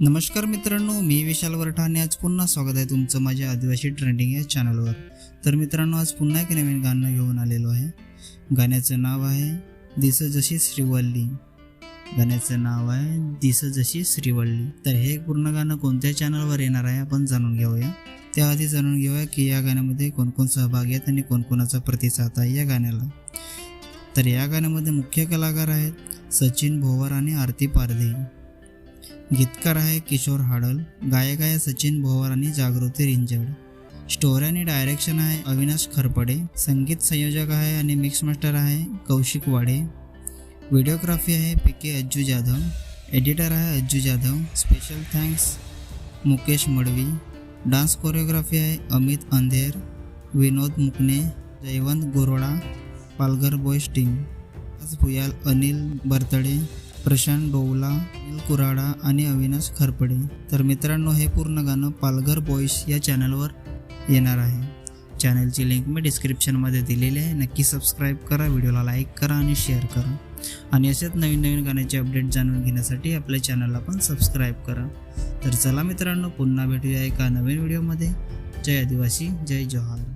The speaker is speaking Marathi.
नमस्कार मित्रांनो मी विशाल वरठाणे आज पुन्हा स्वागत आहे तुमचं माझ्या आदिवासी ट्रेंडिंग या चॅनलवर. तर मित्रांनो आज पुन्हा एक नवीन गाणं घेऊन आलेलो आहे. गाण्याचं नाव आहे दिस जशी श्रीवल्ली. गाण्याचं नाव आहे दिस जशी श्रीवल्ली. तर हे पूर्ण गाणं कोणत्या चॅनलवर येणार आहे आपण जाणून घेऊया. त्याआधी जाणून घेऊया की या गाण्यामध्ये कोणकोण सहभागी आहेत आणि कोणकोणाचा प्रतिसाद आहे या गाण्याला. तर या गाण्यामध्ये मुख्य कलाकार आहेत सचिन भोवर आणि आरती पारधी. गीतकार आहे किशोर हाडल गायक आहे सचिन भोवर आणि जागृती रिंजड. स्टोरी आणि डायरेक्शन आहे अविनाश खरपडे संगीत संयोजक आहे आणि मिक्स मास्टर आहे कौशिक वाडे. व्हिडिओग्राफी आहे P K Ajju Jadhav. Editor आहे Ajju Jadhav. Special thanks Mukesh Madavi. Dance choreography आहे अमित अंधेर विनोद मुकणे जयवंत गोरोडा पालघर बॉयज टीम आज भुयाल अनिल बर्तडे. प्रशांत डोवला कुराडा आणि अविनाश खरपडे. तर मित्रांनो हे पूर्ण गाणं पालघर बॉईस या चॅनलवर येणार आहे. चॅनलची लिंक मी डिस्क्रिप्शनमध्ये दिलेली आहे. नक्की सबस्क्राईब करा व्हिडिओला लाईक करा आणि शेअर करा. आणि असेच नवीन नवीन गाण्याचे अपडेट जाणून घेण्यासाठी आपल्या चॅनलला पण सबस्क्राईब करा. तर चला मित्रांनो पुन्हा भेटूया एका नवीन व्हिडिओमध्ये जय आदिवासी जय जोहार.